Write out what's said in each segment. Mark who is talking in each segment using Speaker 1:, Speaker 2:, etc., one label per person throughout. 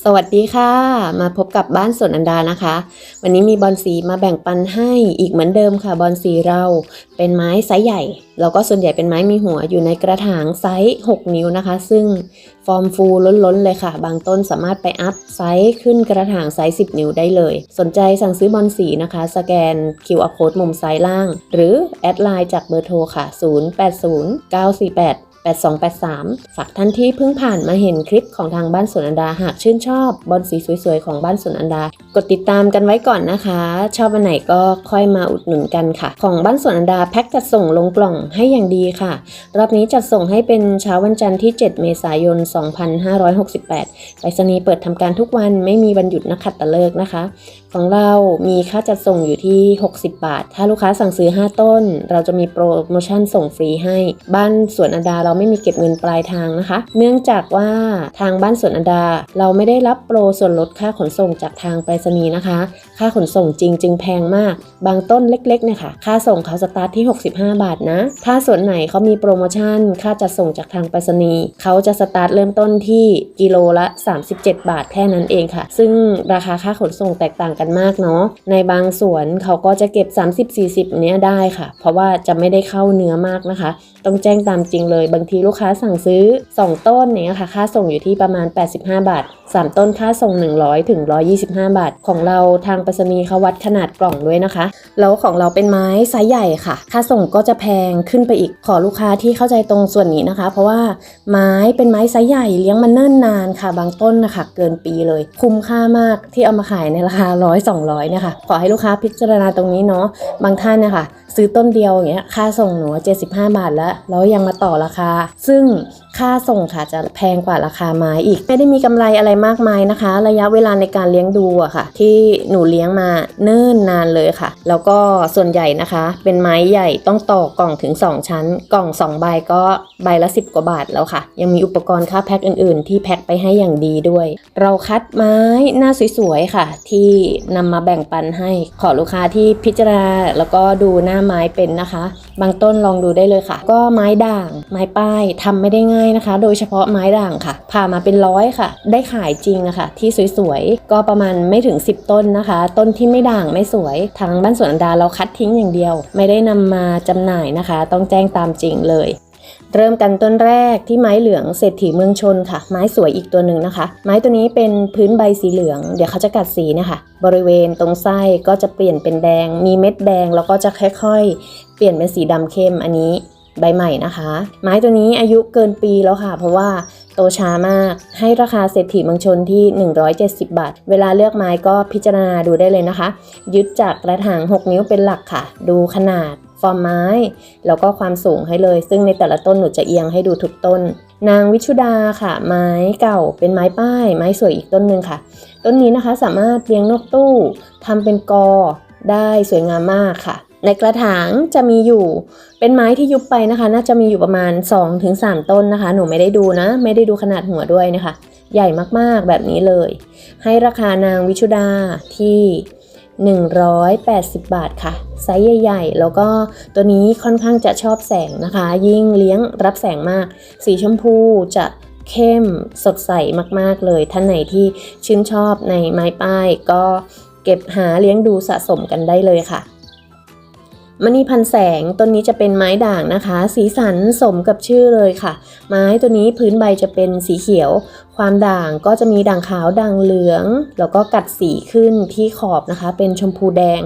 Speaker 1: สวัสดีค่ะ มาพบกับบ้านสวนอันดานะคะ วันนี้มีบอลสีมาแบ่งปันให้อีกเหมือนเดิมค่ะบอลสีเราเป็นไม้ไซส์ใหญ่ แล้วก็ส่วนใหญ่เป็นไม้มีหัวอยู่ในกระถางไซส์ 6 นิ้วนะคะ ซึ่งฟอร์มฟูล้นๆเลยค่ะ บางต้นสามารถไปอัพไซส์ขึ้นกระถางไซส์ 10 นิ้วได้เลย สนใจสั่งซื้อบอลสีนะคะ สแกน QR code มุมซ้ายล่าง หรือแอดไลน์จากเบอร์โทรค่ะ 080 948 8283 ฝากท่านที่เพิ่งผ่านมาเห็นคลิปของทางบ้านสวนอันดาหากชื่นชอบบอลสีสวยๆของบ้านสวนอันดา กดติดตามกันไว้ก่อนนะคะ ชอบอันไหนก็ค่อยมาอุดหนุนกันค่ะ ของบ้านสวนอันดาแพ็คจัดส่งลงกล่องให้อย่างดีค่ะ รอบนี้จัดส่งให้เป็นเช้าวันจันทร์ที่ 7 เมษายน 2568ไปรษณีย์เปิดทำการทุกวันไม่มีวันหยุดนักขัตฤกษ์นะคะ ของเรามีค่าจัดส่งอยู่ที่ 60 บาท ถ้าลูกค้าสั่งซื้อ 5 ต้น เราจะมีโปรโมชั่นส่งฟรีให้ บ้านสวนอดาเราไม่มีเก็บเงินปลายทางนะคะ เนื่องจากว่าทางบ้านสวนอดา เราไม่ได้รับโปรส่วนลดค่าขนส่งจากทางไปรษณีย์นะคะ ค่าขนส่งจริงจึงแพงมาก บางต้นเล็กๆเนี่ยค่ะ ค่าส่งเขาสตาร์ทที่ 65 บาทนะ ถ้าสวนไหนเขามีโปรโมชั่น ค่าจัดส่งจากทางไปรษณีย์เขาจะสตาร์ทเริ่มต้นที่กิโลละ 37 บาทแค่นั้นเองค่ะ ซึ่งราคาค่าขนส่งแตกต่างกันมากเนาะในบางสวนเขาก็จะเก็บ 30-40 เนี้ยได้ค่ะ เพราะว่าจะไม่ได้เข้าเนื้อมากนะคะ ต้องแจ้งตามจริงเลย บางทีลูกค้าสั่งซื้อ 2 ต้นเนี่ยค่ะ ค่าส่งอยู่ที่ประมาณ 85 บาท 3 ต้นค่าส่ง 100ถึง125 บาท ของเราทางไปรษณีย์เขาวัดขนาดกล่องด้วยนะคะ แล้วของเราเป็นไม้ไซส์ใหญ่ค่ะ ค่าส่งก็จะแพงขึ้นไปอีกขอลูกค้าที่เข้าใจตรงส่วนนี้นะคะ เพราะว่าไม้เป็นไม้ไซส์ใหญ่เลี้ยงมันเนิ่นนานค่ะ บางต้นนะคะเกินปีเลย คุ้มค่ามากที่เอามาขายในราคาร้อยสองร้อยเนี่ยค่ะขอให้ลูกค้าพิจารณาตรงนี้เนาะบางท่านเนี่ยค่ะซื้อต้นเดียวอย่างเงี้ยค่าส่งหนู75 บาทแล้วแล้วยังมาต่อราคา ซึ่งค่าส่งค่ะจะแพงกว่าราคาไม้อีกไม่ได้มีกำไรอะไรมากมายนะคะ ระยะเวลาในการเลี้ยงดูอะค่ะ ที่หนูเลี้ยงมาเนิ่นนานเลยค่ะ แล้วก็ส่วนใหญ่นะคะ เป็นไม้ใหญ่ต้องต่อกล่องถึง 2 ชั้น กล่อง 2 ใบก็ใบละ 10 กว่าบาทแล้วค่ะ ยังมีอุปกรณ์ค่าแพ็คอื่นๆ ที่แพ็คไปให้อย่างดีด้วย เราคัดไม้หน้าสวยๆค่ะ ที่นำมาแบ่งปันให้ ขอลูกค้าที่พิจารณาแล้วก็ดูหน้าไม้เป็นนะคะ บางต้นลองดูได้เลยค่ะ ก็ไม้ด่าง ไม้ป้ายทำไม่ได้ง่ายนะคะ โดยเฉพาะไม้ด่างค่ะผ่ามาเป็นร้อยค่ะ ได้ขายจริงอะค่ะ ที่สวยๆ ก็ประมาณไม่ถึง 10 ต้นนะคะ ต้นที่ไม่ด่างไม่สวยทางบ้านสวนอันดาเราคัดทิ้งอย่างเดียว ไม่ได้นำมาจำหน่ายนะคะ ต้องแจ้งตามจริงเลย เริ่มกันต้นแรกที่ไม้เหลืองเศรษฐีเมืองชนค่ะ ไม้สวยอีกตัวหนึ่งนะคะ ไม้ตัวนี้เป็นพื้นใบสีเหลือง เดี๋ยวเขาจะกัดสีนะคะ บริเวณตรงไส้ก็จะเปลี่ยนเป็นแดง มีเม็ดแดงแล้วก็จะค่อยๆ เปลี่ยนเป็นสีดำเข้มอันนี้ใบใหม่นะคะ ไม้ตัวนี้อายุเกินปีแล้วค่ะ เพราะว่าโตช้ามาก ให้ราคาเศรษฐีเมืองชนที่ 170 บาท เวลาเลือกไม้ก็พิจารณาดูได้เลยนะคะ ยึดจากกระถาง 6 นิ้วเป็นหลักค่ะ ดูขนาด ฟอร์มไม้ แล้วก็ความสูงให้เลย ซึ่งในแต่ละต้นหนูจะเอียงให้ดูทุกต้น นางวิชุดาค่ะ ไม้เก่าเป็นไม้ป้าย ไม้สวยอีกต้นหนึ่งค่ะ ต้นนี้นะคะสามารถเลี้ยงนกตู้ทำเป็นกอได้สวยงามมากค่ะ ในกระถางจะมีอยู่เป็นไม้ที่ยุบไปนะคะ น่าจะมีอยู่ประมาณ 2-3 ต้นนะคะ หนูไม่ได้ดูนะ ไม่ได้ดูขนาดหัวด้วยนะคะ ใหญ่มากๆแบบนี้เลย ให้ราคานางวิชุดาที่ 180 บาทค่ะ ไซส์ใหญ่ ๆ แล้วก็ตัวนี้ค่อนข้างจะชอบแสงนะคะ ยิ่งเลี้ยงรับแสงมาก สีชมพูจะเข้มสดใสมากๆเลย ท่านไหนที่ชื่นชอบในไม้ป้ายก็เก็บหาเลี้ยงดูสะสมกันได้เลยค่ะ มณีพันแสงต้นนี้จะเป็นไม้ด่างนะคะ สีสันสมกับชื่อเลยค่ะ ไม้ตัวนี้พื้นใบจะเป็นสีเขียว ความด่างก็จะมีด่างขาวด่างเหลือง แล้วก็กัดสีขึ้นที่ขอบนะคะ เป็นชมพูแดง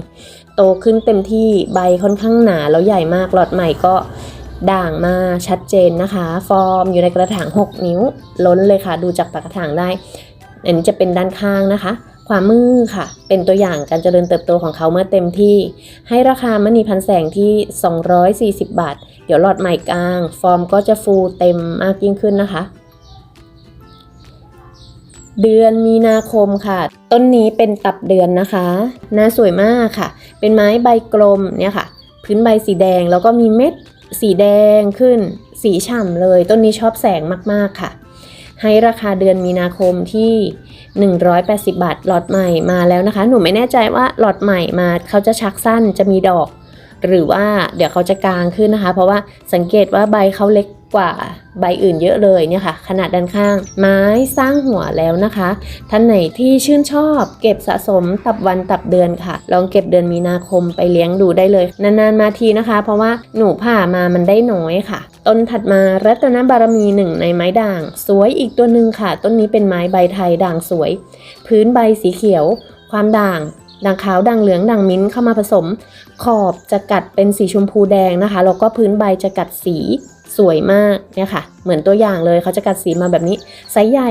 Speaker 1: โตขึ้นเต็มที่ใบค่อนข้างหนาแล้วใหญ่มากหลอดใหม่ก็ด่างมาชัดเจนนะคะ ฟอร์มอยู่ในกระถาง 6 นิ้ว ล้นเลยค่ะ ดูจากปากกระถางได้ อันนี้จะเป็นด้านข้างนะคะ ขวามือค่ะ เป็นตัวอย่างการเจริญเติบโตของเขาเมื่อเต็มที่ ให้ราคามณีพันแสงที่ 240 บาท เดี๋ยวหลอดใหม่กลาง ฟอร์มก็จะฟูเต็มมากยิ่งขึ้นนะคะ เดือนมีนาคมค่ะ ต้นนี้เป็นตับเดือนนะคะหน้าสวยมากค่ะ เป็นไม้ใบกลมเนี่ยค่ะ พื้นใบสีแดงแล้วก็มีเม็ดสีแดงขึ้น สีฉ่ำเลย ต้นนี้ชอบแสงมากๆค่ะ ให้ราคาเดือนมีนาคมที่ 180 บาทหลอดใหม่มาแล้วนะคะ หนูไม่แน่ใจว่าหลอดใหม่มาเขาจะชักสั้นจะมีดอก หรือว่าเดี๋ยวเขาจะกลางขึ้นนะคะ เพราะว่าสังเกตว่าใบเขาเล็ก กว่าใบอื่นเยอะเลยเนี่ยค่ะ ขนาดด้านข้าง ไม้สร้างหัวแล้วนะคะ ท่านไหนที่ชื่นชอบ เก็บสะสมตับวันตับเดือนค่ะ ลองเก็บเดือนมีนาคมไปเลี้ยงดูได้เลย นานๆมาทีนะคะ เพราะว่าหนูผ่ามามันได้น้อยค่ะ ต้นถัดมารัตนบารมีหนึ่งในไม้ด่าง สวยอีกตัวหนึ่งค่ะ ต้นนี้เป็นไม้ใบไทยด่างสวย พื้นใบสีเขียว ความด่างด่างขาวด่างเหลืองด่างมิ้นเข้ามาผสม ขอบจะกัดเป็นสีชมพูแดงนะคะแล้วก็พื้นใบจะกัดสี สวยมากเนี่ยค่ะ เหมือนตัวอย่างเลยเขาจะกัดสีมาแบบนี้ไซส์ใหญ่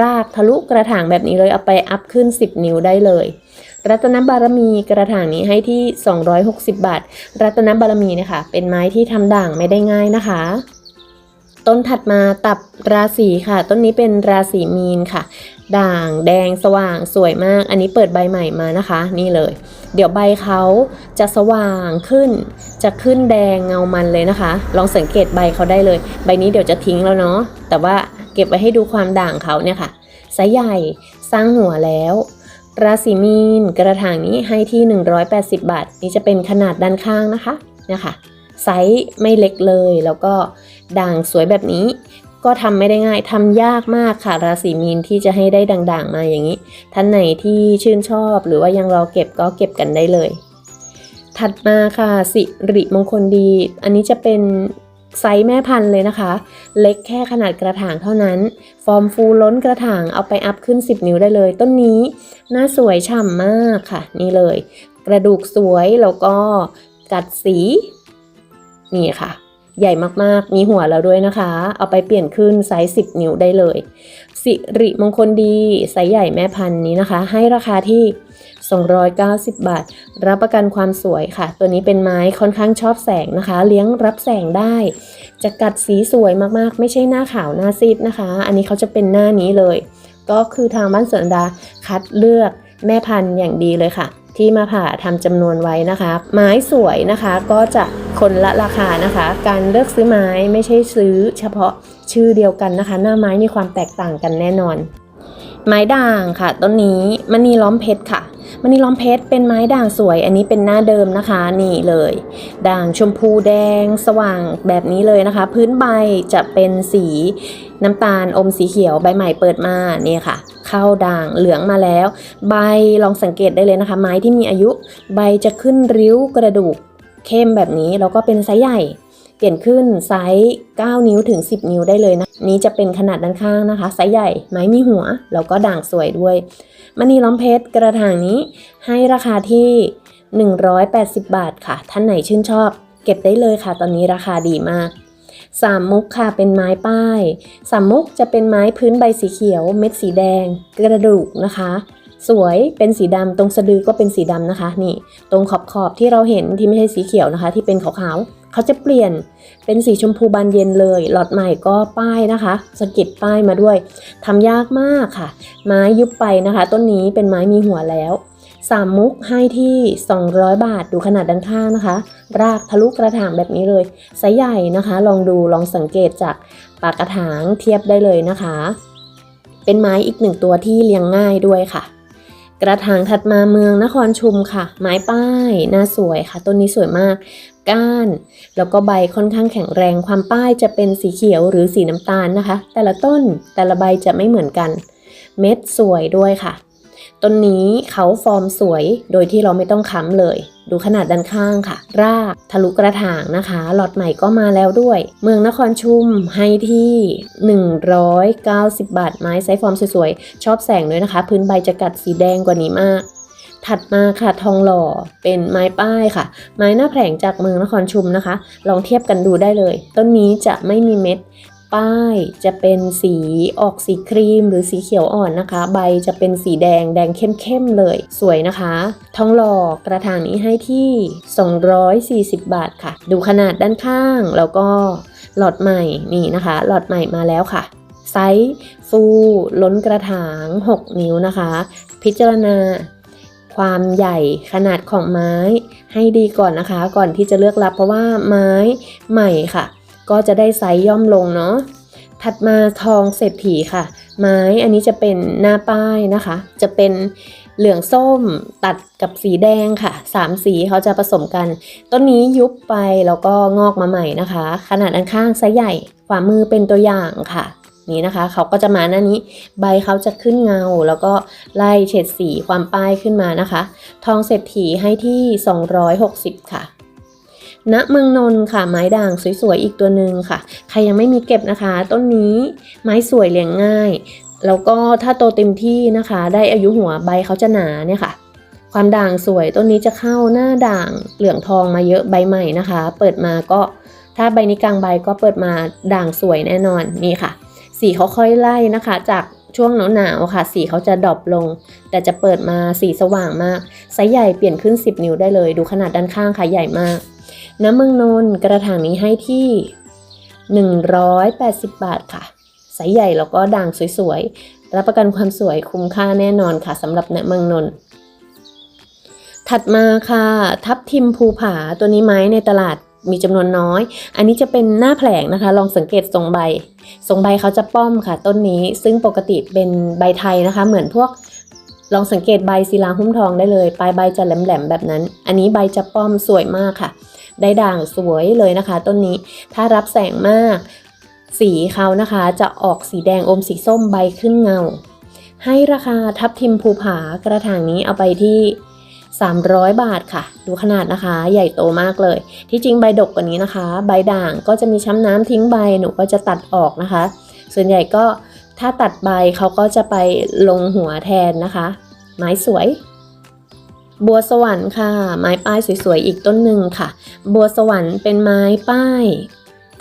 Speaker 1: รากทะลุกระถางแบบนี้เลยเอาไปอัพขึ้น 10 นิ้วได้เลย รัตนบารมีกระถางนี้ให้ที่ 260 บาท รัตนบารมีเนี่ยค่ะเป็นไม้ที่ทำด่างไม่ได้ง่ายนะคะต้นถัดมาตับราศีค่ะ ต้นนี้เป็นราศีมีนค่ะ ด่างแดงสว่างสวยมาก อันนี้เปิดใบใหม่มานะคะ นี่เลย เดี๋ยวใบเขาจะสว่างขึ้น จะขึ้นแดงเงามันเลยนะคะ ลองสังเกตใบเขาได้เลย ใบนี้เดี๋ยวจะทิ้งแล้วเนาะแต่ว่าเก็บไว้ให้ดูความด่างเขาเนี่ยค่ะไซส์ใหญ่สร้างหัวแล้ว ราศีมีนกระถางนี้ให้ที่ 180 บาท นี่จะเป็นขนาดด้านข้างนะคะเนี่ยค่ะไซส์ไม่เล็กเลยแล้วก็ด่างสวยแบบนี้ ก็ทำไม่ได้ง่ายทำยากมากค่ะราศีมีนที่จะให้ได้ด่างๆมาอย่างนี้ ท่านไหนที่ชื่นชอบหรือว่ายังรอเก็บก็เก็บกันได้เลย ถัดมาค่ะสิริมงคลดี อันนี้จะเป็นไซส์แม่พันธุ์เลยนะคะ เล็กแค่ขนาดกระถางเท่านั้น ฟอร์มฟูล้นกระถางเอาไปอัพขึ้น 10 นิ้วได้เลย ต้นนี้หน้าสวยฉ่ำมากค่ะ นี่เลย กระดูกสวยแล้วก็กัดสี นี่ค่ะ ใหญ่มากๆ มีหัวแล้วด้วยนะคะ เอาไปเปลี่ยนขึ้นไซส์ 10 นิ้วได้เลย สิริมงคลดีไซส์ใหญ่แม่พันธุ์นี้นะคะ ให้ราคาที่ 290 บาท รับประกันความสวยค่ะ ตัวนี้เป็นไม้ค่อนข้างชอบแสงนะคะ เลี้ยงรับแสงได้ จะกัดสีสวยมากๆ ไม่ใช่หน้าขาวหน้าซีดนะคะ อันนี้เขาจะเป็นหน้านี้เลย ก็คือทางบ้านสวนดาคัดเลือกแม่พันธุ์อย่างดีเลยค่ะ ที่มาผ่าทำจำนวนไว้นะคะ ไม้สวยนะคะก็จะคนละราคานะคะ การเลือกซื้อไม้ไม่ใช่ซื้อ เฉพาะชื่อเดียวกันนะคะ หน้าไม้มีความแตกต่างกันแน่นอน ไม้ด่างค่ะ ต้นนี้มณีล้อมเพชรค่ะ มณีล้อมเพชรเป็นไม้ด่างสวย อันนี้เป็นหน้าเดิมนะคะนี่เลย ด่างชมพูแดงสว่างแบบนี้เลยนะคะ พื้นใบจะเป็นสีน้ำตาลอมสีเขียวใบใหม่เปิดมาเนี่ยค่ะ เข้าด่างเหลืองมาแล้ว ใบลองสังเกตได้เลยนะคะ ไม้ที่มีอายุ ใบจะขึ้นริ้วกระดูกเข้มแบบนี้แล้วก็เป็นไซส์ใหญ่ เปลี่ยนขึ้นไซส์ 9 นิ้วถึง 10 นิ้วได้เลยนะ นี้จะเป็นขนาดด้านข้างนะคะ ไซส์ใหญ่ไม้มีหัว แล้วก็ด่างสวยด้วยมณีล้อมเพชรกระถางนี้ให้ราคาที่ 180 บาทค่ะ ท่านไหนชื่นชอบ เก็บได้เลยค่ะ ตอนนี้ราคาดีมากสามมุกค่ะเป็นไม้ป้ายสามมุกจะเป็นไม้พื้นใบสีเขียว เม็ดสีแดง กระดูกนะคะ สวยเป็นสีดำตรงสะดือก็เป็นสีดำนะคะ นี่ ตรงขอบขอบที่เราเห็นที่ไม่ใช่สีเขียวนะคะ ที่เป็นขาวๆ เขาจะเปลี่ยนเป็นสีชมพูบานเย็นเลย หลอดใหม่ก็ป้ายนะคะสะกิดป้ายมาด้วยทำยากมากค่ะ ไม้ยุบไปนะคะ ต้นนี้เป็นไม้มีหัวแล้วสามมุกให้ที่ 200 บาทดูขนาดด้านข้างนะคะ รากทะลุกระถางแบบนี้เลยไซส์ใหญ่นะคะ ลองดูลองสังเกตจากปากกระถางเทียบได้เลยนะคะ เป็นไม้อีกหนึ่งตัวที่เลี้ยงง่ายด้วยค่ะ กระถางถัดมาเมืองนครชุมค่ะ ไม้ป้ายน่าสวยค่ะ ต้นนี้สวยมาก ก้าน แล้วก็ใบค่อนข้างแข็งแรงความป้ายจะเป็นสีเขียวหรือสีน้ำตาลนะคะ แต่ละต้นแต่ละใบจะไม่เหมือนกัน เม็ดสวยด้วยค่ะ ต้นนี้เขาฟอร์มสวยโดยที่เราไม่ต้องค้ำเลย ดูขนาดด้านข้างค่ะ รากทะลุกระถางนะคะหลอดใหม่ก็มาแล้วด้วย เมืองนครชุมให้ที่ 190 บาท ไม้ไซส์ฟอร์มสวยๆ ชอบแสงด้วยนะคะ พื้นใบจะกัดสีแดงกว่านี้มากถัดมาค่ะทองหล่อเป็นไม้ป้ายค่ะ ไม้หน้าแผงจากเมืองนครชุมนะคะ ลองเทียบกันดูได้เลย ต้นนี้จะไม่มีเม็ด ป้ายจะเป็นสีออกสีครีมหรือสีเขียวอ่อนนะคะ ใบจะเป็นสีแดงแดงเข้มๆเลย สวยนะคะทองหล่อกระถางนี้ให้ที่ 240 บาทค่ะ ดูขนาดด้านข้างแล้วก็หลอดใหม่นี่นะคะ หลอดใหม่มาแล้วค่ะไซส์ฟูล้นกระถาง 6 นิ้วนะคะ พิจารณาความใหญ่ขนาดของไม้ให้ดีก่อนนะคะ ก่อนที่จะเลือกรับเพราะว่าไม้ใหม่ค่ะ ก็จะได้ไซส์ย่อมลงเนาะถัดมาทองเศรษฐีค่ะ ไม้อันนี้จะเป็นหน้าป้ายนะคะ จะเป็นเหลืองส้มตัดกับสีแดงค่ะสามสีเขาจะผสมกัน ต้นนี้ยุบไปแล้วก็งอกมาใหม่นะคะ ขนาดด้านข้างไซส์ใหญ่ขวามือเป็นตัวอย่างค่ะ นี่นะคะ เขาก็จะมาหน้านี้ ใบเขาจะขึ้นเงา แล้วก็ไล่เฉดสีความป้ายขึ้นมานะคะ ทองเศรษฐีให้ที่ 260 ค่ะ ณเมืองนนท์ค่ะ ไม้ด่างสวยๆอีกตัวหนึ่งค่ะ ใครยังไม่มีเก็บนะคะ ต้นนี้ไม้สวยเลี้ยงง่าย แล้วก็ถ้าโตเต็มที่นะคะ ได้อายุหัวใบเขาจะหนาเนี่ยค่ะ ความด่างสวยต้นนี้จะเข้าหน้าด่างเหลืองทองมาเยอะใบใหม่นะคะ เปิดมาก็ถ้าใบนี้กลางใบก็เปิดมาด่างสวยแน่นอนนี่ค่ะ สีเขาค่อยไล่นะคะ จากช่วงหนาวๆค่ะ สีเขาจะดรอปลง แต่จะเปิดมาสีสว่างมากไซส์ใหญ่เปลี่ยนขึ้น 10 นิ้วได้เลย ดูขนาดด้านข้างค่ะใหญ่มาก น้ำเมืองนน์กระถางนี้ให้ที่ 180 บาทค่ะไซส์ใหญ่แล้วก็ด่างสวยๆ รับประกันความสวยคุ้มค่าแน่นอนค่ะสำหรับณเมืองนน์ถัดมาค่ะ ทับทิมภูผาตัวนี้ไม้ในตลาดมีจำนวนน้อย อันนี้จะเป็นหน้าแผลงนะคะ ลองสังเกตทรงใบ ทรงใบเขาจะป้อมค่ะ ต้นนี้ ซึ่งปกติเป็นใบไทยนะคะ เหมือนพวก ลองสังเกตใบศิลาหุ้มทองได้เลย ปลายใบจะแหลมๆแบบนั้น อันนี้ใบจะป้อมสวยมากค่ะ ได้ด่างสวยเลยนะคะ ต้นนี้ถ้ารับแสงมาก สีเขานะคะจะออกสีแดงอมสีส้มใบขึ้นเงา ให้ราคาทับทิมภูผากระถางนี้เอาไปที่300 บาทค่ะ ดูขนาดนะคะ ใหญ่โตมากเลย ที่จริงใบดกกว่านี้นะคะ ใบด่างก็จะมีช้ำน้ำทิ้งใบหนูก็จะตัดออกนะคะ ส่วนใหญ่ก็ถ้าตัดใบเขาก็จะไปลงหัวแทนนะคะ ไม้สวย บัวสวรรค์ค่ะ ไม้ป้ายสวยๆอีกต้นหนึ่งค่ะ บัวสวรรค์เป็นไม้ป้าย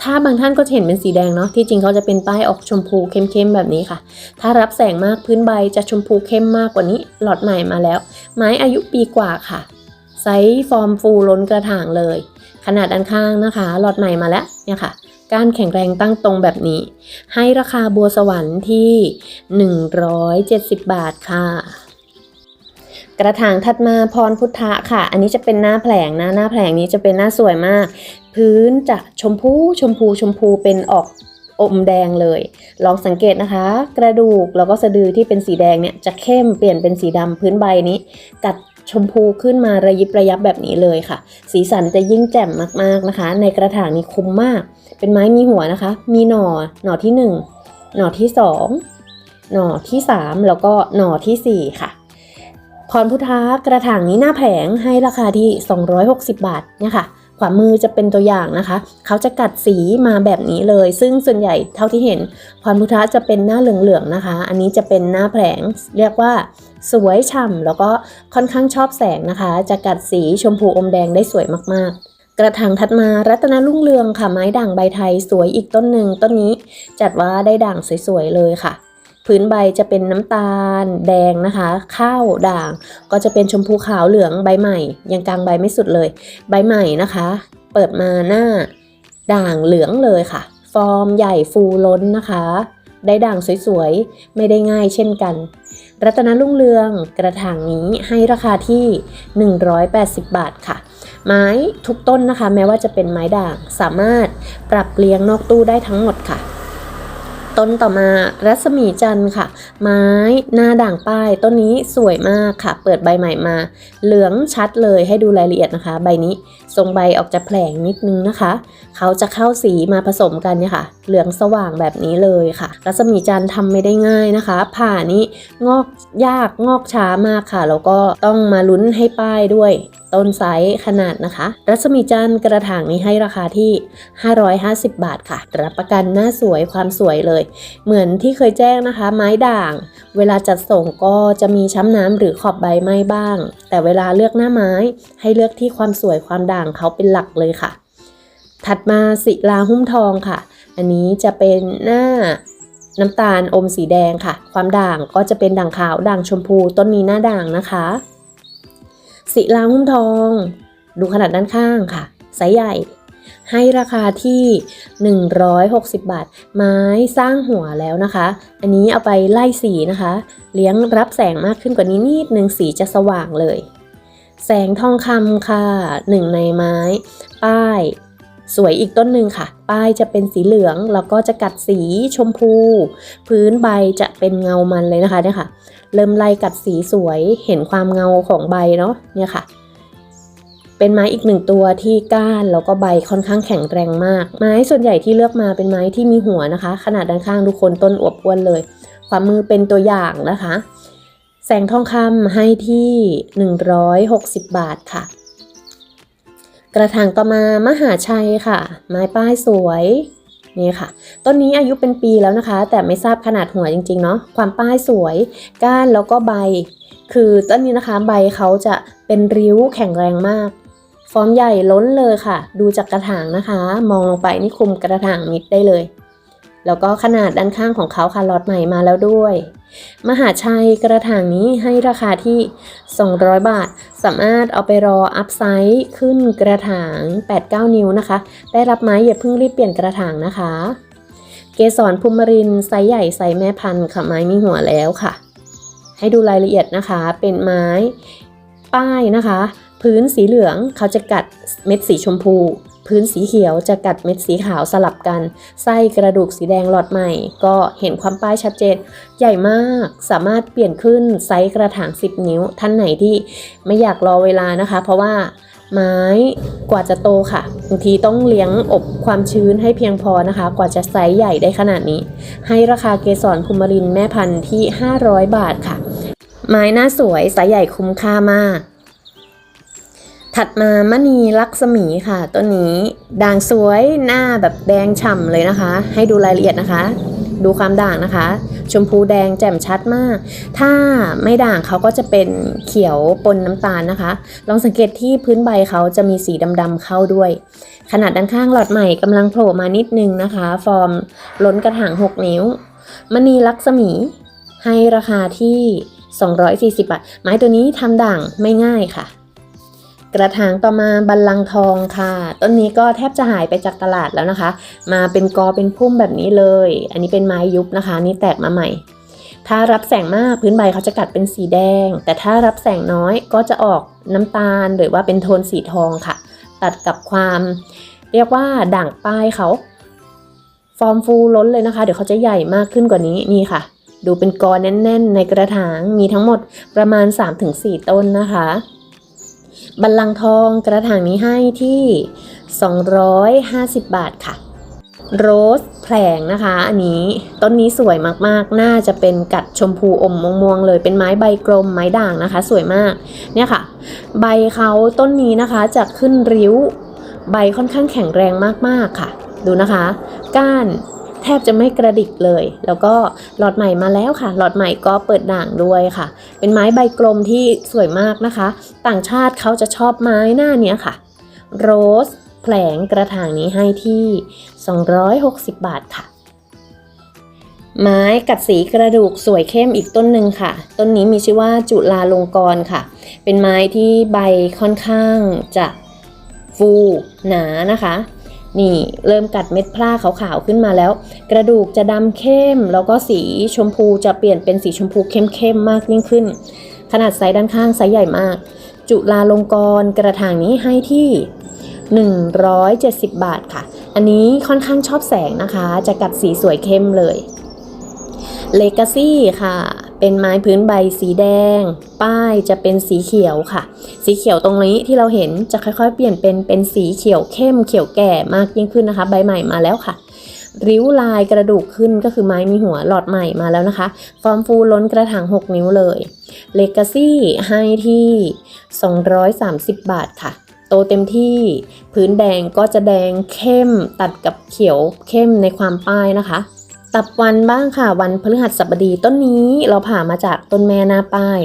Speaker 1: ถ้าบางท่านก็จะเห็นเป็นสีแดงเนาะที่จริงเขาจะเป็นป้ายออกชมพูเข้มๆแบบนี้ค่ะ ถ้ารับแสงมากพื้นใบจะชมพูเข้มมากกว่านี้หลอดใหม่มาแล้ว ไม้อายุปีกว่าค่ะไซส์ฟอร์มฟูล้นกระถางเลย ขนาดด้านข้างนะคะ หลอดใหม่มาแล้วเนี่ยค่ะก้ารแข็งแรงตั้งตรงแบบนี้ ให้ราคาบัวสวรรค์ที่ 170 บาทค่ะ กระถางถัดมาพรพุทธะค่ะ อันนี้จะเป็นหน้าแผลงนะหน้าแผลงนี้จะเป็นหน้าสวยมาก พื้นจะชมพูชมพูชมพูเป็นออกอมแดงเลย ลองสังเกตนะคะ กระดูกแล้วก็สะดือที่เป็นสีแดงเนี่ยจะเข้มเปลี่ยนเป็นสีดำพื้นใบนี้ กัดชมพูขึ้นมาระยิบระยับแบบนี้เลยค่ะ สีสันจะยิ่งแจ่มมากๆนะคะ ในกระถางนี้คุ้มมาก เป็นไม้มีหัวนะคะ มีหน่อหน่อที่ 1 หน่อที่ 2 หน่อที่ 3 แล้วก็หน่อทีสี่4 ค่ะ พรพุทธากระถางนี้หน้าแผงให้ราคาที่ 260 บาทเนี่ยค่ะ ขวามือจะเป็นตัวอย่างนะคะ เขาจะกัดสีมาแบบนี้เลย ซึ่งส่วนใหญ่เท่าที่เห็น พรพุทธะจะเป็นหน้าเหลืองๆนะคะ อันนี้จะเป็นหน้าแผงเรียกว่าสวยฉ่ำแล้วก็ค่อนข้างชอบแสงนะคะ จะกัดสีชมพูอมแดงได้สวยมากๆกระถางถัดมารัตนรุ่งเรืองค่ะไม้ด่างใบไทยสวยอีกต้นหนึ่งต้นนี้ จัดว่าได้ด่างสวยๆเลยค่ะ พื้นใบจะเป็นน้ำตาลแดงนะคะ ข้าวด่าง ก็จะเป็นชมพูขาวเหลืองใบใหม่ ยังกลางใบไม่สุดเลย ใบใหม่นะคะ เปิดมาหน้าด่างเหลืองเลยค่ะ ฟอร์มใหญ่ฟูล้นนะคะ ได้ด่างสวยๆ ไม่ได้ง่ายเช่นกัน รัตนรุ่งเรืองกระถางนี้ให้ราคาที่ 180 บาทค่ะ ไม้ทุกต้นนะคะ แม้ว่าจะเป็นไม้ด่างสามารถปรับเลี้ยงนอกตู้ได้ทั้งหมดค่ะ ต้นต่อมารัศมีจันทร์ค่ะ ไม้หน้าด่างป้ายต้นนี้สวยมากค่ะ เปิดใบใหม่มา เหลืองชัดเลยให้ดูรายละเอียดนะคะ ใบนี้ทรงใบออกจะแผลงนิดนึงนะคะ เขาจะเข้าสีมาผสมกันเนี่ยค่ะ เหลืองสว่างแบบนี้เลยค่ะ รัศมีจันทร์ทำไม่ได้ง่ายนะคะ ผ่านี้งอกยากงอกช้ามากค่ะ แล้วก็ต้องมาลุ้นให้ป้ายด้วยต้นไซส์ขนาดนะคะ รัศมีจันทร์กระถางนี้ให้ราคาที่ 550 บาทค่ะ รับประกันหน้าสวยความสวยเลย เหมือนที่เคยแจ้งนะคะ ไม้ด่าง เวลาจัดส่งก็จะมีช้ำน้ำหรือขอบใบไหม้บ้าง แต่เวลาเลือกหน้าไม้ให้เลือกที่ความสวยความด่างเขาเป็นหลักเลยค่ะ ถัดมาศิลาหุ้มทองค่ะ อันนี้จะเป็นหน้าน้ำตาลอมสีแดงค่ะ ความด่างก็จะเป็นด่างขาวด่างชมพูต้นนี้หน้าด่างนะคะ ศิลาหุ้มทอง ดูขนาดด้านข้างค่ะไซส์ใหญ่ ให้ราคาที่ 160 บาท ไม้สร้างหัวแล้วนะคะ อันนี้เอาไปไล่สีนะคะ เลี้ยงรับแสงมากขึ้นกว่านี้นิดนึงสีจะสว่างเลย แสงทองคำค่ะหนึ่งในไม้ ป้าย สวยอีกต้นหนึ่งค่ะ ป้ายจะเป็นสีเหลือง แล้วก็จะกัดสีชมพู พื้นใบจะเป็นเงามันเลยนะคะเนี่ยค่ะ เริ่มไล่กัดสีสวยเห็นความเงาของใบเนาะเนี่ยค่ะ เป็นไม้อีกหนึ่งตัวที่ก้านแล้วก็ใบค่อนข้างแข็งแรงมาก ไม้ส่วนใหญ่ที่เลือกมาเป็นไม้ที่มีหัวนะคะ ขนาดด้านข้างทุกคนต้นอวบอ้วนเลยความมือเป็นตัวอย่างนะคะ แสงทองคำให้ที่ 160 บาทค่ะ กระถางต่อมามหาชัยค่ะ ไม้ป้ายสวยนี่ค่ะ ต้นนี้อายุเป็นปีแล้วนะคะ แต่ไม่ทราบขนาดหัวจริงๆเนาะความป้ายสวย ก้านแล้วก็ใบ คือต้นนี้นะคะใบเขาจะเป็นริ้วแข็งแรงมาก ฟอร์มใหญ่ล้นเลยค่ะ ดูจากกระถางนะคะ มองลงไปนี่คุมกระถางมิดได้เลย แล้วก็ขนาดด้านข้างของเขาค่ะล็อตใหม่มาแล้วด้วย มหาชัยกระถางนี้ให้ราคาที่ 200 บาท สามารถเอาไปรออัพไซส์ขึ้นกระถาง 8-9 นิ้วนะคะ ได้รับไม้อย่าเพิ่งรีบเปลี่ยนกระถางนะคะ เกสรภูมิรินไซส์ใหญ่ไซส์แม่พันธุ์ค่ะไม้มีหัวแล้วค่ะ ให้ดูรายละเอียดนะคะ เป็นไม้ป้ายนะคะ พื้นสีเหลืองเขาจะกัดเม็ดสีชมพู พื้นสีเขียวจะกัดเม็ดสีขาวสลับกัน ไส้กระดูกสีแดงหลอดใหม่ ก็เห็นความป้ายชัดเจน ใหญ่มากสามารถเปลี่ยนขึ้นไซส์กระถาง 10 นิ้ว ท่านไหนที่ไม่อยากรอเวลานะคะ เพราะว่าไม้กว่าจะโตค่ะบางทีต้องเลี้ยงอบความชื้นให้เพียงพอนะคะ กว่าจะไซส์ใหญ่ได้ขนาดนี้ ให้ราคาเกสรคุมรินแม่พันธุ์ที่ 500 บาทค่ะ ไม้หน้าสวยไซส์ใหญ่คุ้มค่ามาก ถัดมามณีลักษมีค่ะต้นนี้ด่างสวยหน้าแบบแดงฉ่ำเลยนะคะ ให้ดูรายละเอียดนะคะ ดูความด่างนะคะ ชมพูแดงแจ่มชัดมาก ถ้าไม่ด่างเขาก็จะเป็นเขียวปนน้ำตาลนะคะ ลองสังเกตที่พื้นใบเขาจะมีสีดำๆเข้าด้วย ขนาดด้านข้างหลอดใหม่กำลังโผล่มานิดนึงนะคะ ฟอร์มล้นกระถาง 6 นิ้ว มณีลักษมีให้ราคาที่ 240 บาท ไม้ตัวนี้ทำด่างไม่ง่ายค่ะ กระถางต่อมาบัลลังทองค่ะ ต้นนี้ก็แทบจะหายไปจากตลาดแล้วนะคะ มาเป็นกอเป็นพุ่มแบบนี้เลย อันนี้เป็นไม้ยุบนะคะ นี่แตกมาใหม่ ถ้ารับแสงมากพื้นใบเขาจะกัดเป็นสีแดง แต่ถ้ารับแสงน้อยก็จะออกน้ำตาลหรือว่าเป็นโทนสีทองค่ะ ตัดกับความ เรียกว่าด่างป้ายเขาฟอร์มฟูล้นเลยนะคะ เดี๋ยวเขาจะใหญ่มากขึ้นกว่านี้นี่ค่ะ ดูเป็นกอแน่น ๆ ในกระถางมีทั้งหมดประมาณ 3-4 ต้นนะคะ บัลลังก์ทองกระถางนี้ให้ที่ 250 บาทค่ะ โรสแผลงนะคะ อันนี้ต้นนี้สวยมากๆ น่าจะเป็นกัดชมพูอมม่วงๆเลยเป็นไม้ใบกลมไม้ด่างนะคะ สวยมากเนี่ยค่ะ ใบเขาต้นนี้นะคะจะขึ้นริ้ว ใบค่อนข้างแข็งแรงมากๆค่ะ ดูนะคะ ก้าน ทบจะไม่กระดิกเลย แล้วก็หลอดใหม่มาแล้วค่ะ หลอดใหม่ก็เปิดด่างด้วยค่ะ เป็นไม้ใบกลมที่สวยมากนะคะ ต่างชาติเขาจะชอบไม้หน้าเนี้ยค่ะ โรสแผลงกระถางนี้ให้ที่ 260 บาทค่ะไม้กัดสีกระดูกสวยเข้มอีกต้นหนึ่งค่ะ ต้นนี้มีชื่อว่าจุลาลงกรณ์ค่ะ เป็นไม้ที่ใบค่อนข้างจะฟูหนานะคะ นี่เริ่มกัดเม็ดพร่าขาวๆขึ้นมาแล้ว กระดูกจะดำเข้ม แล้วก็สีชมพูจะเปลี่ยนเป็นสีชมพูเข้มๆมากยิ่งขึ้น ขนาดไซส์ด้านข้างไซส์ใหญ่มาก จุลาลงกรณ์กระถางนี้ให้ที่ 170 บาทค่ะ อันนี้ค่อนข้างชอบแสงนะคะ จะกัดสีสวยเข้มเลยเลกาซี่ค่ะ เป็นไม้พื้นใบสีแดง ป้ายจะเป็นสีเขียวค่ะ สีเขียวตรงนี้ที่เราเห็นจะค่อยๆ เปลี่ยนเป็นเป็นสีเขียวเข้มเขียวแก่มากยิ่งขึ้นนะคะ ใบใหม่มาแล้วค่ะ ริ้วลายกระดูกขึ้นก็คือไม้มีหัวหลอดใหม่มาแล้วนะคะ ฟอร์มฟูล้นกระถาง 6 นิ้วเลยเลกาซี่ให้ที่ 230 บาทค่ะโตเต็มที่พื้นแดงก็จะแดงเข้มตัดกับเขียวเข้มในความป้ายนะคะ ตับวันบ้างค่ะวันพฤหัสบดีต้นนี้เราผ่ามาจากต้นแม่หน้าป้าย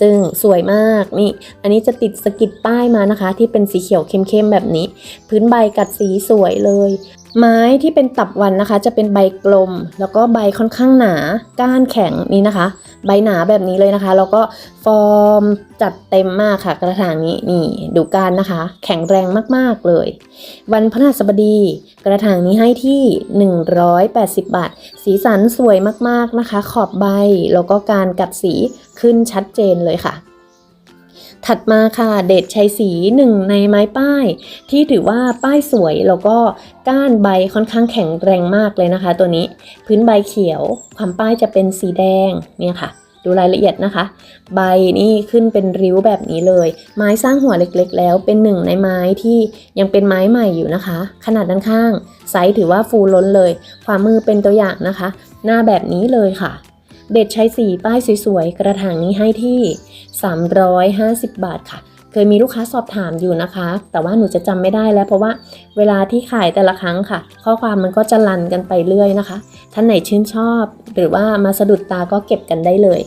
Speaker 1: ซึ่งสวยมากนี่อันนี้จะติดสกิดป้ายมานะคะ ที่เป็นสีเขียวเข้มๆแบบนี้ พื้นใบกัดสีสวยเลย ไม้ที่เป็นตับวันนะคะ จะเป็นใบกลม แล้วก็ใบค่อนข้างหนา ก้านแข็งนี่นะคะ ใบหนาแบบนี้เลยนะคะ แล้วก็ฟอร์มจัดเต็มมากค่ะ กระถางนี้นี่ดูการนะคะ แข็งแรงมากๆเลย วันพฤหัสบดี กระถางนี้ให้ที่ 180 บาท สีสันสวยมากๆนะคะ ขอบใบแล้วก็การกัดสีขึ้นชัดเจนเลยค่ะ ถัดมาค่ะเดชชัยศรีหนึ่งในไม้ป้าย ที่ถือว่าป้ายสวยแล้วก็ก้านใบค่อนข้างแข็งแรงมากเลยนะคะ ตัวนี้พื้นใบเขียว ความป้ายจะเป็นสีแดงเนี่ยค่ะ ดูรายละเอียดนะคะ ใบนี่ขึ้นเป็นริ้วแบบนี้เลย ไม้สร้างหัวเล็กๆ แล้วเป็นหนึ่งในไม้ที่ยังเป็นไม้ใหม่อยู่นะคะ ขนาดด้านข้างไซส์ถือว่าฟูล้นเลยขวามมือเป็นตัวอย่างนะคะ หน้าแบบนี้เลยค่ะ เด็ดใช้สีป้ายสวยๆ กระถางนี้ให้ที่ 350 บาทค่ะ เคยมีลูกค้าสอบถามอยู่นะคะ แต่ว่าหนูจะจำไม่ได้แล้ว เพราะว่าเวลาที่ขายแต่ละครั้งค่ะ ข้อความมันก็จะลันกันไปเรื่อยนะคะ ท่านไหนชื่นชอบ หรือว่ามาสะดุดตาก็เก็บกันได้เลย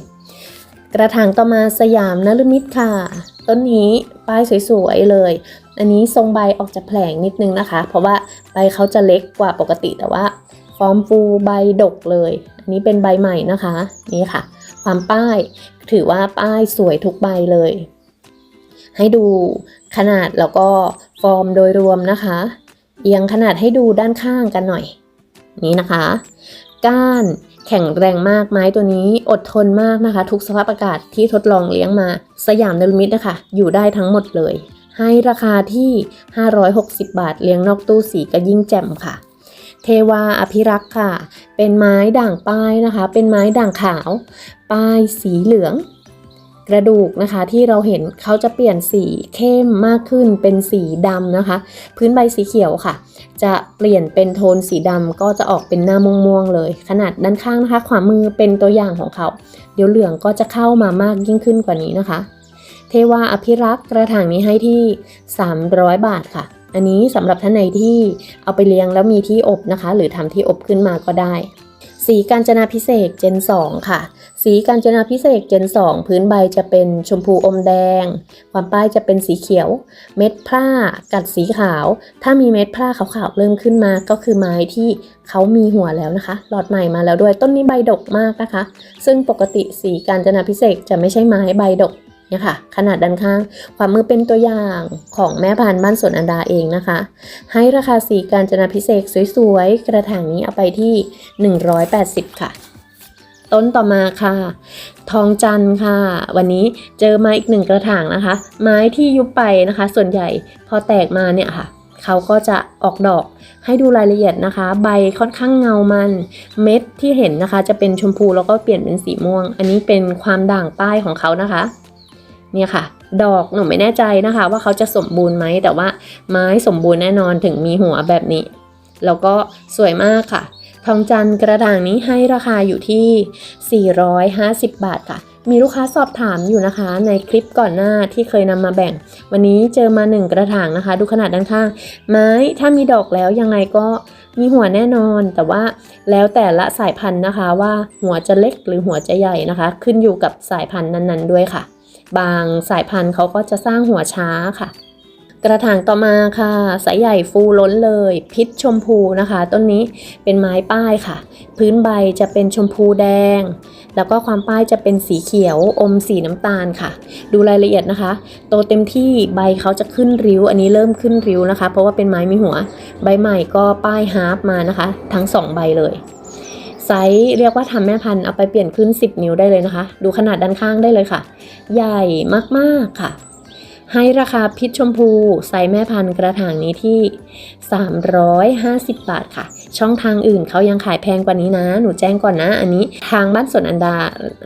Speaker 1: กระถางต่อมาสยามนฤมิตรค่ะ ต้นนี้ป้ายสวยๆเลย อันนี้ทรงใบออกจะแผลงนิดนึงนะคะ เพราะว่าใบเขาจะเล็กกว่าปกติแต่ว่า ฟอร์มฟูใบดกเลย อันนี้เป็นใบใหม่นะคะ นี่ค่ะ ความป้ายถือว่าป้ายสวยทุกใบเลย ให้ดูขนาดแล้วก็ฟอร์มโดยรวมนะคะ เอียงขนาดให้ดูด้านข้างกันหน่อย นี่นะคะ ก้านแข็งแรงมากไม้ตัวนี้อดทนมากนะคะ ทุกสภาพอากาศที่ทดลองเลี้ยงมา สยามเนลมิตนะคะ อยู่ได้ทั้งหมดเลย ให้ราคาที่ 560 บาทเลี้ยงนอกตู้สีก็ยิ่งแจ่มค่ะ เทวาอภิรักษ์ค่ะ เป็นไม้ด่างป้ายนะคะ เป็นไม้ด่างขาว ป้ายสีเหลือง กระดูกนะคะที่เราเห็นเขาจะเปลี่ยนสีเข้มมากขึ้นเป็นสีดำนะคะ พื้นใบสีเขียวค่ะ จะเปลี่ยนเป็นโทนสีดำก็จะออกเป็นหน้าม่วงๆเลย ขนาดด้านข้างนะคะ ขวามือเป็นตัวอย่างของเขา เดี๋ยวเหลืองก็จะเข้ามามากยิ่งขึ้นกว่านี้นะคะ เทวาอภิรักษ์กระถางนี้ให้ที่ 300 บาทค่ะ อันนี้สำหรับท่านไหนที่เอาไปเลี้ยงแล้วมีที่อบนะคะ หรือทำที่อบขึ้นมาก็ได้ สีกาญจนาพิเศษเจน 2 ค่ะ สีกาญจนาพิเศษเจน 2 พื้นใบจะเป็นชมพูอมแดง ความป้ายจะเป็นสีเขียว เม็ดพร่ากัดสีขาว ถ้ามีเม็ดพร่าขาวๆเริ่มขึ้นมาก็คือไม้ที่เขามีหัวแล้วนะคะ หลอดใหม่มาแล้วด้วยต้นนี้ใบดกมากนะคะ ซึ่งปกติสีกาญจนาพิเศษจะไม่ใช่ไม้ใบดก เนี่ยค่ะ ขนาดด้านข้าง ความมือเป็นตัวอย่างของแม่พันธุ์บ้านสวนอันดาเองนะคะ ให้ราคาสีกาญจนาพิเศษสวยๆ กระถางนี้เอาไปที่ 180 ค่ะ ต้นต่อมาค่ะ ทองจันทร์ค่ะ วันนี้เจอมาอีกหนึ่งกระถางนะคะ ไม้ที่ยุบไปนะคะ ส่วนใหญ่พอแตกมาเนี่ยค่ะเขาก็จะออกดอกให้ดูรายละเอียดนะคะ ใบค่อนข้างเงามัน เม็ดที่เห็นนะคะ จะเป็นชมพูแล้วก็เปลี่ยนเป็นสีม่วง อันนี้เป็นความด่างป้ายของเขานะคะ เนี่ยค่ะ ดอกหนูไม่แน่ใจนะคะ ว่าเขาจะสมบูรณ์ไหมแต่ว่าไม้สมบูรณ์แน่นอนถึงมีหัวแบบนี้ แล้วก็สวยมากค่ะ ทองจันทร์กระถางนี้ให้ราคาอยู่ที่ 450 บาทค่ะ มีลูกค้าสอบถามอยู่นะคะ ในคลิปก่อนหน้าที่เคยนำมาแบ่ง วันนี้เจอมาหนึ่งกระถางนะคะ ดูขนาดด้านข้าง ไม้ถ้ามีดอกแล้วยังไงก็มีหัวแน่นอนแต่ว่าแล้วแต่ละสายพันธุ์นะคะว่าหัวจะเล็กหรือหัวจะใหญ่นะคะ ขึ้นอยู่กับสายพันธุ์นั้นๆด้วยค่ะ บางสายพันธุ์เขาก็จะสร้างหัวช้าค่ะ กระถางต่อมาค่ะ สายใหญ่ฟูล้นเลย พิษชมพูนะคะ ต้นนี้เป็นไม้ป้ายค่ะ พื้นใบจะเป็นชมพูแดง แล้วก็ความป้ายจะเป็นสีเขียวอมสีน้ำตาลค่ะ ดูรายละเอียดนะคะ โตเต็มที่ใบเขาจะขึ้นริ้ว อันนี้เริ่มขึ้นริ้วนะคะ เพราะว่าเป็นไม้มีหัว ใบใหม่ก็ป้ายฮาร์ปมานะคะ ทั้งสองใบเลย ไซส์เรียกว่าทำแม่พันธุ์เอาไปเปลี่ยนขึ้น 10 นิ้วได้เลยนะคะ ดูขนาดด้านข้างได้เลยค่ะ ใหญ่มากๆค่ะ ให้ราคาพิษชมพูไซส์แม่พันธุ์กระถางนี้ที่ 350 บาทค่ะ ช่องทางอื่นเขายังขายแพงกว่านี้นะ หนูแจ้งก่อนนะ อันนี้ทางบ้านสวนอันดา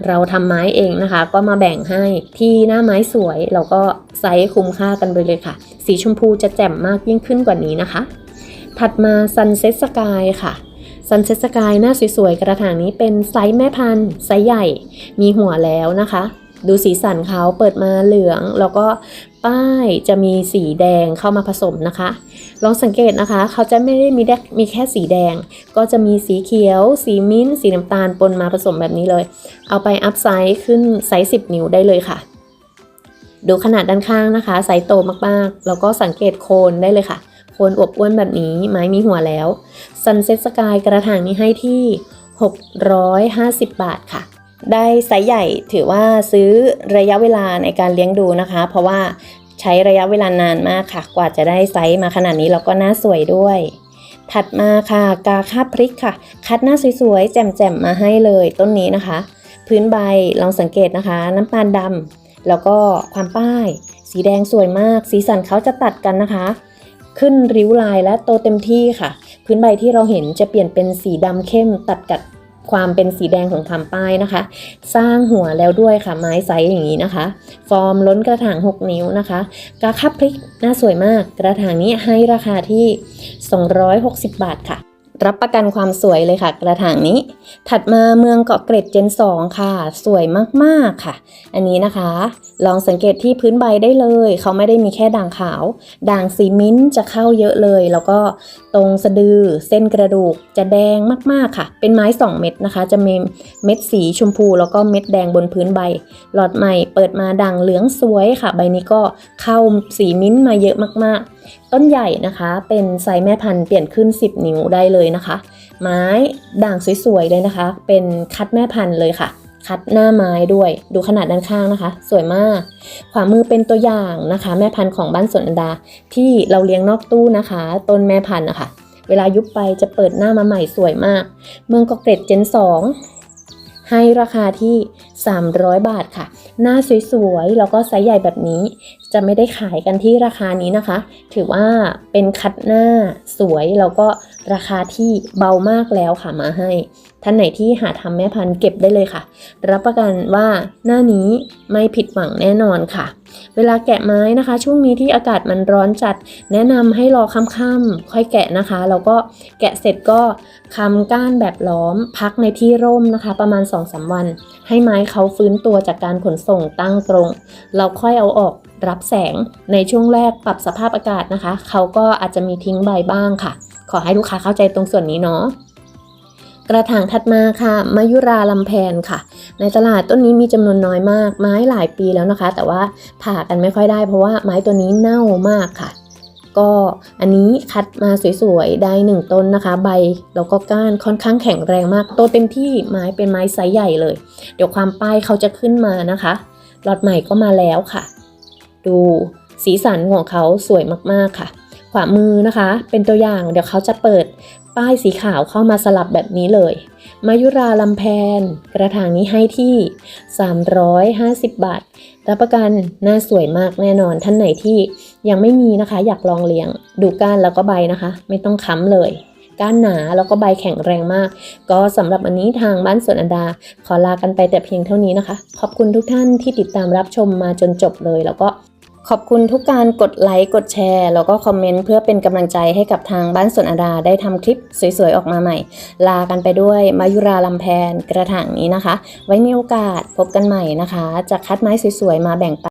Speaker 1: เราทำไม้เองนะคะ ก็มาแบ่งให้ที่หน้าไม้สวยแล้วก็ไซส์คุ้มค่ากันไปเลยค่ะ สีชมพูจะแจ่มมากยิ่งขึ้นกว่านี้นะคะ ถัดมา Sunset Sky ค่ะ Sunset Sky หน้าสวยๆ กระถางนี้เป็นไซส์แม่พันธุ์ไซส์ใหญ่ มีหัวแล้วนะคะ ดูสีสันเขาเปิดมาเหลือง แล้วก็ป้ายจะมีสีแดงเข้ามาผสมนะคะ ลองสังเกตนะคะ เขาจะไม่ได้มีแดมีแค่สีแดง ก็จะมีสีเขียว สีมิ้นท์สีน้ำตาลปนมาผสมแบบนี้เลย เอาไปอัพไซส์ขึ้นไซส์10 นิ้วได้เลยค่ะ ดูขนาดด้านข้างนะคะไซส์โตมากๆ แล้วก็สังเกตโคนได้เลยค่ะ โคนอวบอ้วนแบบนี้ ไม้มีหัวแล้ว Sunset Sky กระถางนี้ให้ที่ 650 บาทค่ะ ได้ไซส์ใหญ่ถือว่าซื้อระยะเวลาในการเลี้ยงดูนะคะ เพราะว่าใช้ระยะเวลานานมากค่ะ กว่าจะได้ไซส์มาขนาดนี้แล้วก็น่าสวยด้วย ถัดมาค่ะ กาคาพริกค่ะ คัดหน้าสวยๆ แจ่มๆ มาให้เลยต้นนี้นะคะ พื้นใบลองสังเกตนะคะ น้ำตาลดำแล้วก็ความป้าย สีแดงสวยมาก สีสันเขาจะตัดกันนะคะ ขึ้นริ้วลายและโตเต็มที่ค่ะ พื้นใบที่เราเห็นจะเปลี่ยนเป็นสีดำเข้มตัดกับความเป็นสีแดงของความป้ายนะคะ สร้างหัวแล้วด้วยค่ะไม้ไซส์อย่างนี้นะคะ ฟอร์มล้นกระถาง 6 นิ้วนะคะ กาคับพริกน่าสวยมาก กระถางนี้ให้ราคาที่ 260 บาทค่ะ รับประกันความสวยเลยค่ะ กระถางนี้ ถัดมาเมืองเกาะเกร็ดเจน 2 ค่ะ สวยมากๆค่ะ อันนี้นะคะ ลองสังเกตที่พื้นใบได้เลย เขาไม่ได้มีแค่ด่างขาว ด่างสีมิ้นท์จะเข้าเยอะเลย แล้วก็ตรงสะดือเส้นกระดูกจะแดงมากๆค่ะ เป็นไม้ 2 เม็ดนะคะ จะมีเม็ดสีชมพู แล้วก็เม็ดแดงบนพื้นใบ หลอดใหม่เปิดมาด่างเหลืองสวยค่ะ ใบนี้ก็เข้าสีมิ้นท์มาเยอะมากๆ ต้นใหญ่นะคะเป็นไซส์แม่พันธุ์เปลี่ยนขึ้น 10 นิ้วได้เลยนะคะ ไม้ด่างสวยๆเลยนะคะ เป็นคัดแม่พันธุ์เลยค่ะ คัดหน้าไม้ด้วย ดูขนาดด้านข้างนะคะ สวยมาก ขวามือเป็นตัวอย่างนะคะ แม่พันธุ์ของบ้านสวนอันดา ที่เราเลี้ยงนอกตู้นะคะ ต้นแม่พันธุ์นะคะเวลายุบไปจะเปิดหน้ามาใหม่สวยมาก เมืองกาะเกร็ดเจน2 ให้ราคาที่ 300 บาทค่ะ หน้าสวยๆ แล้วก็ไซส์ใหญ่แบบนี้ จะไม่ได้ขายกันที่ราคานี้นะคะ ถือว่าเป็นคัดหน้าสวยแล้วก็ราคาที่เบามากแล้วค่ะมาให้ ท่านไหนที่หาทำแม่พันธุ์เก็บได้เลยค่ะ รับประกันว่าหน้านี้ไม่ผิดหวังแน่นอนค่ะ เวลาแกะไม้นะคะ ช่วงนี้ที่อากาศมันร้อนจัด แนะนำให้รอค่ำๆค่อยแกะนะคะ แล้วก็แกะเสร็จก็คำก้านแบบล้อม พักในที่ร่มนะคะ ประมาณ2-3วัน ให้ไม้เขาฟื้นตัวจากการขนส่งตั้งตรง เราค่อยเอาออกรับแสงในช่วงแรกปรับสภาพอากาศนะคะ เขาก็อาจจะมีทิ้งใบบ้างค่ะ ขอให้ลูกค้าเข้าใจตรงส่วนนี้เนาะ กระถางถัดมาค่ะมายุราลำแพนค่ะ ในตลาดต้นนี้มีจำนวนน้อยมาก ไม้หลายปีแล้วนะคะ แต่ว่าผ่ากันไม่ค่อยได้เพราะว่าไม้ตัวนี้เน่ามากค่ะ ก็อันนี้คัดมาสวยๆได้หนึ่งต้นนะคะ ใบแล้วก็ก้านค่อนข้างแข็งแรงมาก โตเต็มที่ไม้เป็นไม้ไซส์ใหญ่เลย เดี๋ยวความป้ายเขาจะขึ้นมานะคะหลอดใหม่ก็มาแล้วค่ะ ดูสีสันของเขาสวยมากๆค่ะขวามือนะคะ เป็นตัวอย่างเดี๋ยวเขาจะเปิด ป้ายสีขาวเข้ามาสลับแบบนี้เลย มายุราลำแพน กระถางนี้ให้ที่ 350 บาท รับประกันหน้าสวยมากแน่นอนท่านไหนที่ยังไม่มีนะคะ อยากลองเลี้ยง ดูก้านแล้วก็ใบนะคะ ไม่ต้องค้ำเลย ก้านหนาแล้วก็ใบแข็งแรงมาก ก็สำหรับวันนี้ทางบ้านสวนอันดา ขอลากันไปแต่เพียงเท่านี้นะคะ ขอบคุณทุกท่านที่ติดตามรับชมมาจนจบเลยแล้วก็ ขอบคุณทุกการกดไลค์กดแชร์ แล้วก็คอมเมนต์เพื่อเป็นกำลังใจให้กับทางบ้านสวนอาดาได้ทำคลิปสวยๆ ออกมาใหม่ ลากันไปด้วยมายุราลำแพนกระถางนี้นะคะ ไว้มีโอกาสพบกันใหม่นะคะ จะคัดไม้สวยๆ มาแบ่งปัน